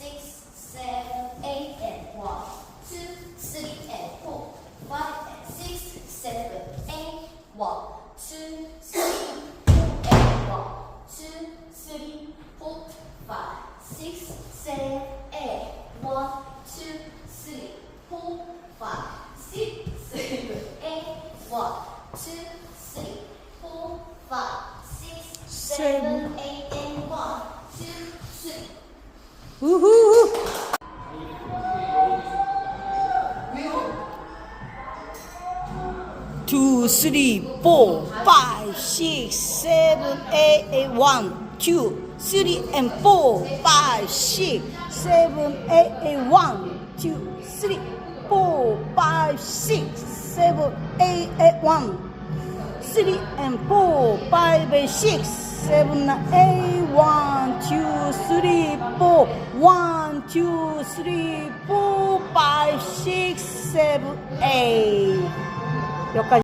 six, seven, eight, and one, two, three, and four, five, and six, seven, eight, one, two, three, four, and one, two, three, four, five, six, seven, eight, one, two, three, four, five, six, seven, eight, one, two, three, four, five, six, seven, eight, and one, two, three. 우후. Two, three, four, five, six, seven, eight, eight, one, two, three, and four, five, six, seven, eight, eight, one, two, three, four, five, six, seven, eight, eight, one, three, and four, five, six, seven, eight, one, four, one, two, three, four, five, six, seven, eight. 여기까지.